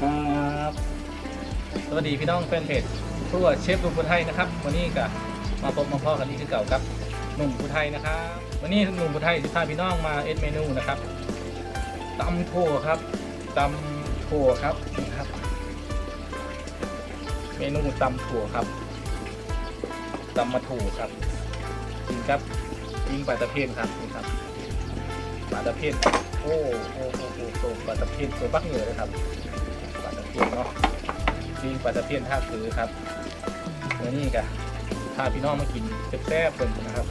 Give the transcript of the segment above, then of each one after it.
ครับสวัสดีพี่น้องแฟนเพจครัวเชฟลุงผู้ไทยนะครับ วันนี้ก็มาพบมาพ่อกันอีกคือเก่าครับหนุ่มผู้ไทยนะครับวันนี้หนุ่มผู้ไทยจะพาพี่น้องมาเอ็ดเมนูนะครับตำโถครับตำโถครับนี่ครับ เมนูตำถั่วครับตำมาถั่วครับกินครับยิงปลาตะเพียนครับนี่ครับปลาตะเพียนโอ้โอ้โอ้โอ้โตปลาตะเพียนตัวบักเหนือเลยครับ เนเนาะยิงปลาตะเพียนท่าคือครับแล้วนี่กะพาพี่น้องมากินแซ่บๆเพิ่นนะครับ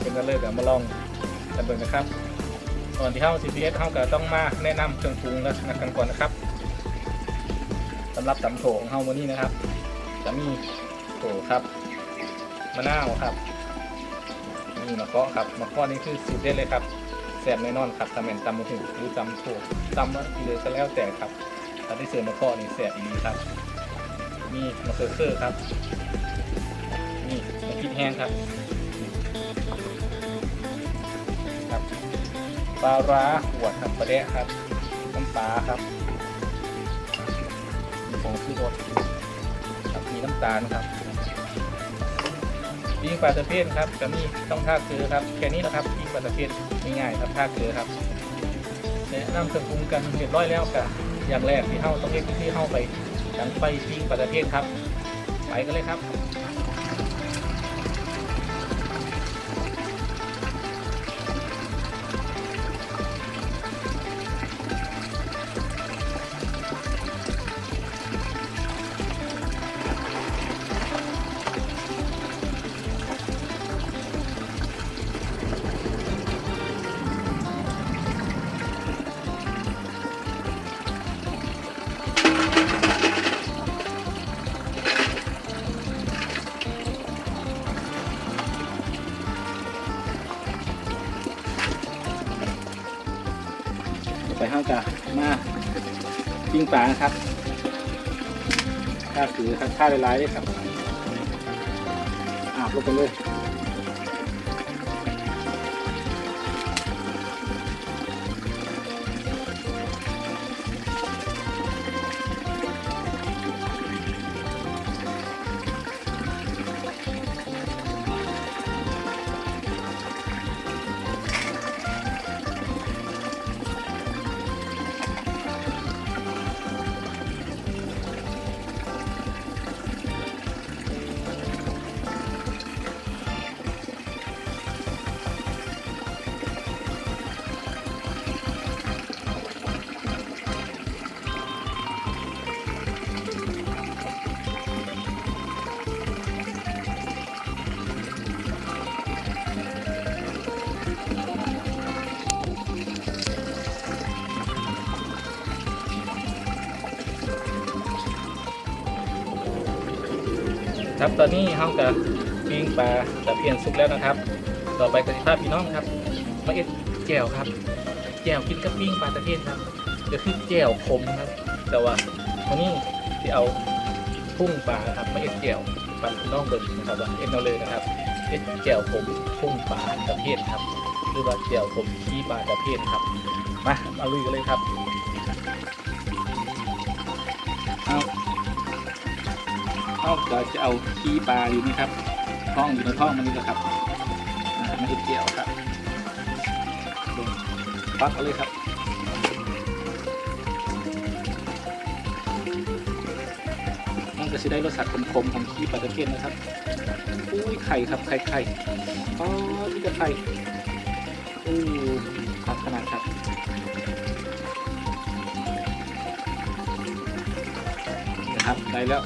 เป็นกันเลยเดี๋ยวมาลองกันเบิ่งนะครับก่อนที่เข้า CPS เข้าก็ต้องมาแนะนำเครื่องปรุงแล้วกันก่อนนะครับสำหรับตำโถของเฮาวันนี้นะครับจะมีโถครับมะนาวครับมีมะเกาะครับมะเกาะนี่คือสูตรเด็ดเลยครับแซ่บแน่นอนครับตำเป็นตำมะถึงหรือตำโถตำมะกิเลก็แล้วแต่ครับ ถ้าได้เสิร์ฟมะเกาะนี่แซ่บอีกครับมีมะเขือเทศครับนี่มะพริกแห้งครับครับปลาร้าขวดครับปลาแดะครับน้ำปลาครับมีผงชูรสครับมีน้ำตาลครับปิ้งปลาตะเพียนครับจะมีต้องท่าเกลือครับแค่นี้นะครับปิ้งปลาตะเพียนง่ายๆครับท่าเกลือครับแนะนำเครื่องปรุงกันเรียบร้อยแล้วกับ อย่างแรกที่เข้าต้องเรียกที่เข้าไปยังไฟปิ้งประเทศครับ ไปกันเลยครับ ษานะครับถ้าถือถ้าท่าลายๆเลยครับอาบลงไปเลย ครับ ตอนนี้เขากับปิ้งปลาตะเพียนสุกแล้วนะครับ ต่อไปกสิภาพพี่น้องครับมาเอ็ดแจ่วครับแจ่วกินกับปิ้งปลาตะเพียนครับก็คือแจ่วขมครับ แต่ว่าวันนี้ที่เอาพุ่งปลาครับมาเอ็ดแจ่วปลาน้องเบิ่งนะครับว่าเอ็ดเอาเลยนะครับเอ็ดแจ่วขมพุ่งปลาตะเพียนครับ หรือว่าแจ่วขมขี้ปลาตะเพียนครับมามาลุยกันเลยครับ เขากจะเอาขี้ปลาอยู่นี่ครับท้องอยู่ในท้องมันนี่แหละครับอ่าไม่ได้เกี่ยวครับลงปักเอาเลยครับมันก็จะได้รสชาติคมๆของขี้ปลาตะเพียนนะครับอุ้ยไข่ครับไข่ไข่อ๋อที่จะไข่อู้ครับขนาดครับนะครับได้แล้ว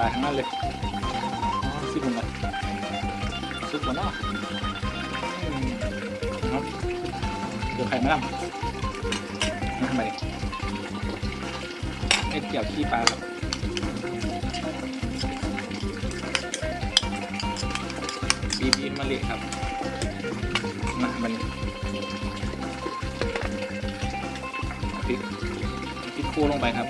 ปลาทั้งนั้นเลยซิบุนเลยซุปหมดเนาะอืมครับเดี๋ยวไข่มาล่ำทำไมเอ็ดเกี่ยวขี้ปลาครับบีบีมะลิครับ มามันพริกฟูลงไปครับ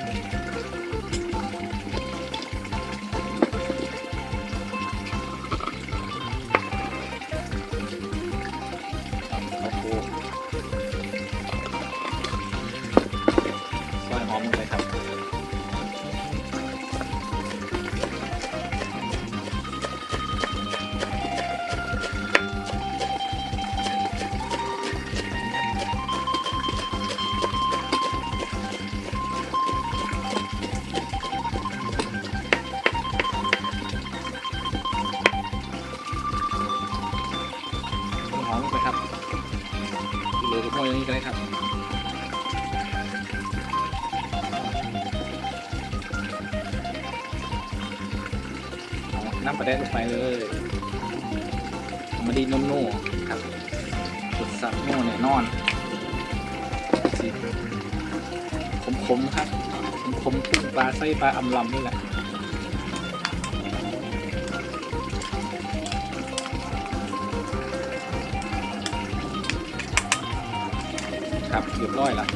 เหลือกับพวกอย่างนี้ก็ได้ครับน้ำปลาแดกลงไปเลยมาดีนุ่มๆครับสุดสับนุ่มเนี่ยนอนสิขมๆครับขมๆปลาไส้ปลาอำลำนี่แหละ ครับเรียบร้อยละ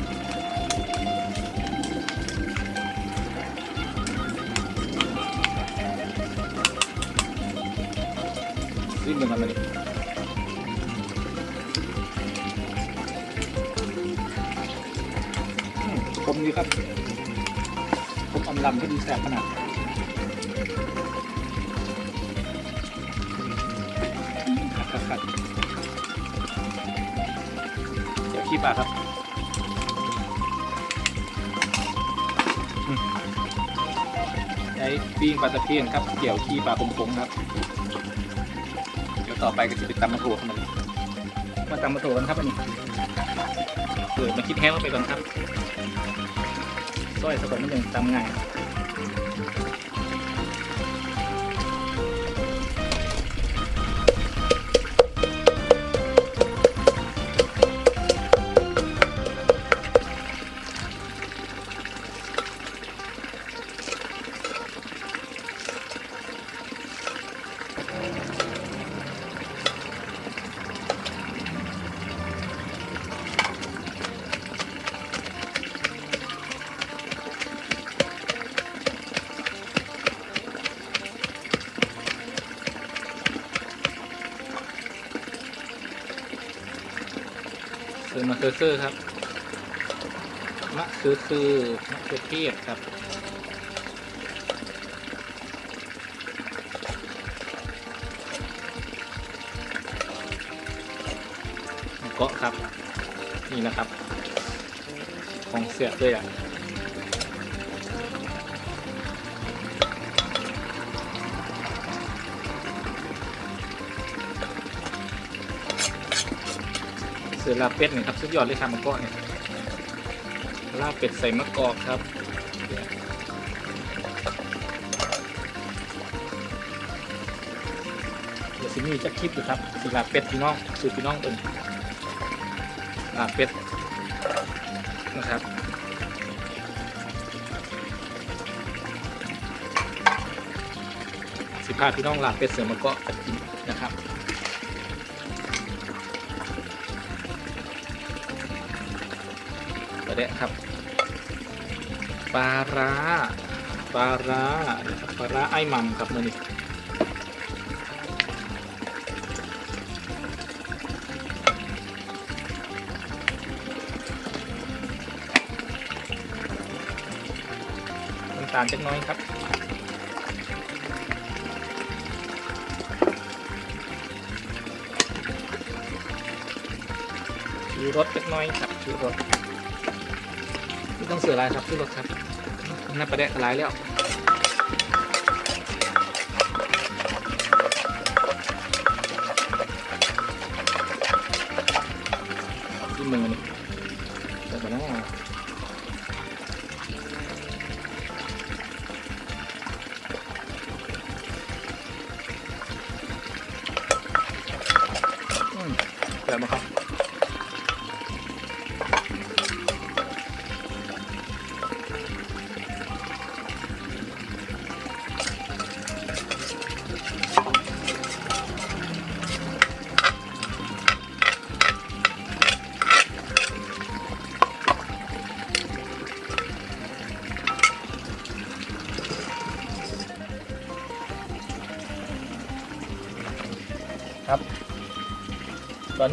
รีบเดินกันมาดิอืมคมดีครับคมอำลำที่ดีแสบขนาดขัดขัดขัดเดี๋ยวขี้ปลาครับ ปิ้งปลาตะเพียนครับเกี่ยวขี้ปลาคมๆครับ เดี๋ยวต่อไปก็จะเป็นตำมะถูครับมันมาตำมะถูกันครับอันนี้เกิดมาคิดแห้งไปก่อนครับซอยสะกดมันยังตำง่าย คือมะเขือคือครับ มะเขือคือมะเขือเทศครับเกาะครับ นี่นะครับ ของเสียบเลยอะ สือลาเป็ดเนี่ยครับสุดยอดเลยครับมะกอกเนี่ยลาเป็ดใส่มะกอกครับเดี๋ยวสิมีจะคลิปอยู่ครับสิลาเป็ดพี่น้องสูตรพี่น้องเป็นลาเป็ดนะครับสิพาพี่น้องลาเป็ดเสือมะกอกกัน กินนะครับประเดะครับปลาร้าปลาร้านะครับปลาร้าไอ้มัมครับมือนี้น้ำตาลจักน้อยครับชูรสจักน้อยครับชูรส ต้องเสือลายครับขึ้นรถครับน่าประเดะลายแล้ว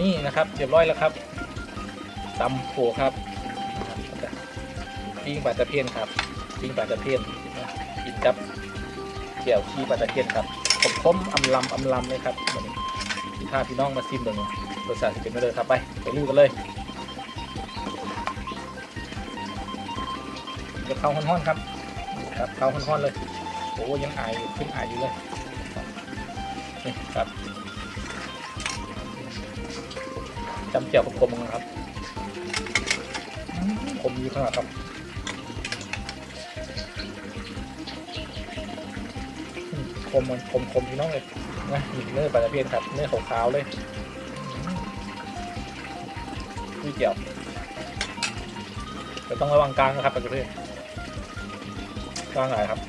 นนี้นะครับเรียบร้อยแล้วครับตำโขครับปิ้งปลาตะเพียนครับปิ้งปลาตะเพียนกินกับเกี่ยวขี้ปลาตะเพียนครับผมคมๆอำลำอำลำเลยครับวันนี้ถ้าพี่น้องมาซิมเบิ่งรสชาติสิเป็นไปเลยครับไปไปลุยกันเลยจะเข้าห้อนๆครับครับเข้าห้อนๆเลยโอ้ยังอายอยู่ขึ้นอายอยู่เลยนี่ครับ เจียวคมๆนะครับอืมคมดีขนาดครับอืมคมมันคมคมพี่น้องเลยนะนี่เนื้อปลาตะเพียนครับเนื้อขาวๆเลยมนี่เจียวแต่ต้องระวังกลางนะครับปลาตะเพียนกลางไหนครับ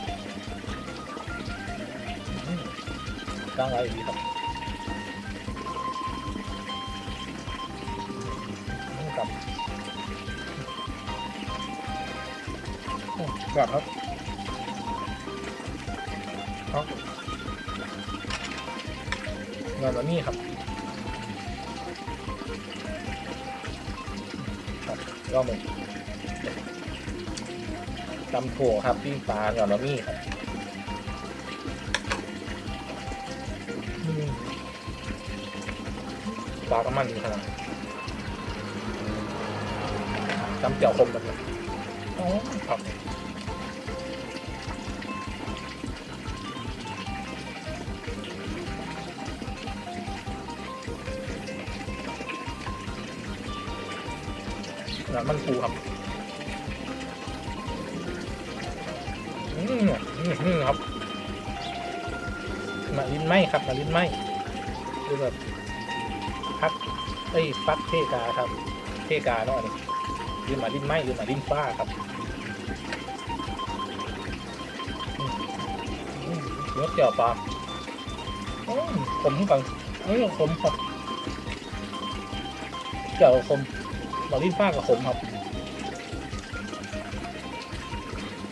กลางไหนดีครับ โอ้แบครับเอางานวันนี้ครับครับก็มึงตำถั่วครับปิ้งปลาหย่อนบะหมี่ครับปลาก็มันดีขนาดจำเจียวคมกันเลยอ๋อครับ น้ำมันปูครับอืมอืมอืมครับมาลิ้นไหมครับมาลิ้นไหมคือแบบพักเอ้ยฟักเทกาครับ เทกาเนาะอันนี้ยืนมาลิ้นไหมยืนมาลิ้นฟ้าครับอืมอืมเนื้อเจียวปลาโอ้ยขมกันเอ้ยขมครับเจียวขม หมาลิ้นฟ้ากับขมครับ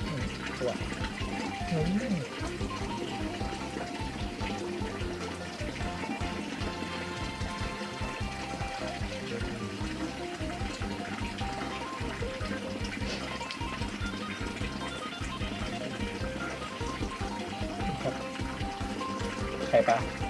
อืมตัวอืมครับไข่ปลา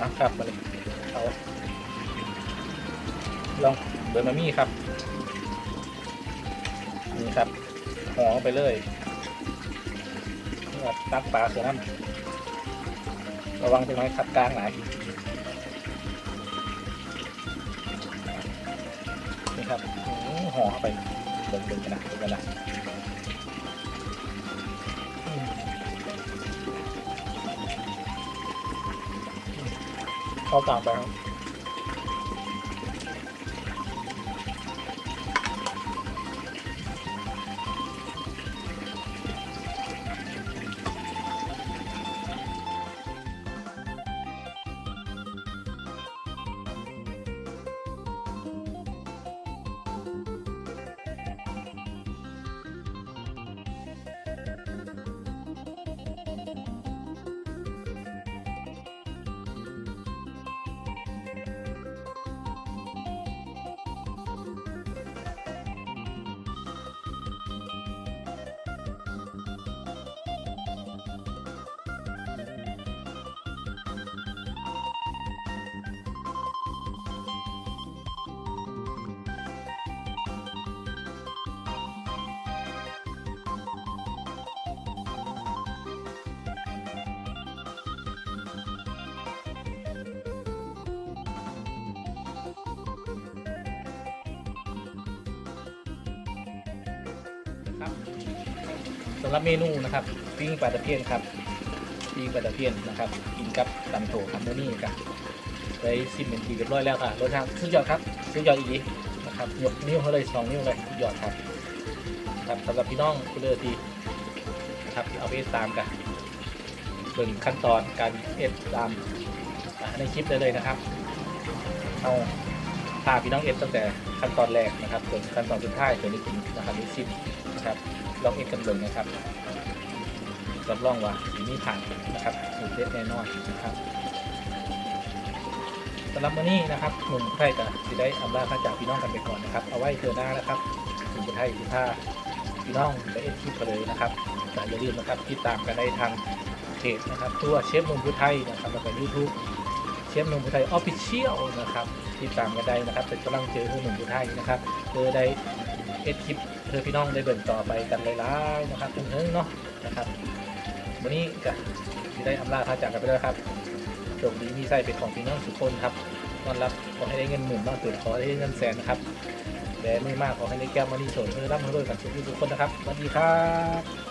ครับนี่งาครับอะครับมาเลยเอาลองเดินมามี่ครับ นี่ครับห่อไปเลยนี่ครับตักปลาเสือน้ำระวังเป็นไม้ขัดกลางหน่อยนี่ครับห่อเข้าไปเบิ่งๆกันนะเบิ่งกันนะ เข้า ครับสำหรับเมนูนะครับปิ้งปลาตะเพียนครับปิ้งปลาตะเพียนนะครับกินกับตำโถครับมื้อนี้ครับได้ซิมเป็นทีเรียบร้อยแล้วค่ะรสชาติสุดยอดครับสุดยอดอีกทีนะครับยกนิ้วเขาเลยสองนิ้วเลยสุดยอดครับครับสำหรับพี่น้องคุณเลอทีนะครับเอาไปตามกันเบิ่งขั้นตอนการเอ็ดตามในคลิปได้เลยนะครับเอาพาพี่น้องเอ็ดตั้งแต่ขั้นตอนแรกนะครับจนขั้นตอนสุดท้ายจนได้กินนะครับได้ซิม นะครับล็องเอ็ดกันเบิ่งนะครับรับรองว่าสีนี้ผ่านนะครับสูตรเด็ดแน่นอนนะครับสำหรับวันนี้นะครับหนุ่มไทยกับสิได้อำลาพระจากพี่น้องกันไปก่อนนะครับ เอาไว้เจอหน้านะครับหนุ่มไทยสิท่าพี่น้องได้เอ็ดคลิปเลยนะครับแต่อย่าลืมนะครับติดตามกันได้ทางเพจนะครับตัวเชฟหนุ่มพุไทยนะครับแล้วก็ยูทูบเชฟหนุ่มพุไทยออฟฟิเชียลนะครับติดตามกันได้นะครับเป็นกำลังเจอหนุ่มพุไทยนะครับเจอได้เอ็ดคลิป เพื่อพี่น้องได้เบิ่งต่อไปกันหลายๆนะครับเพิ่งเนาะนะครับ วันนี้ก็ได้อำลาพระจากกันไปแล้วครับโชคดีมีไส้เป็นของพี่น้องทุกคนครับต้อนรับขอให้ได้เงินหมื่นมากสุดขอให้ได้เงินแสนนะครับแต่ไม่มากขอให้ได้แก้วมานีโสดเพื่อร่ำรวยกันทุกทุกคนนะครับสวัสดีครับ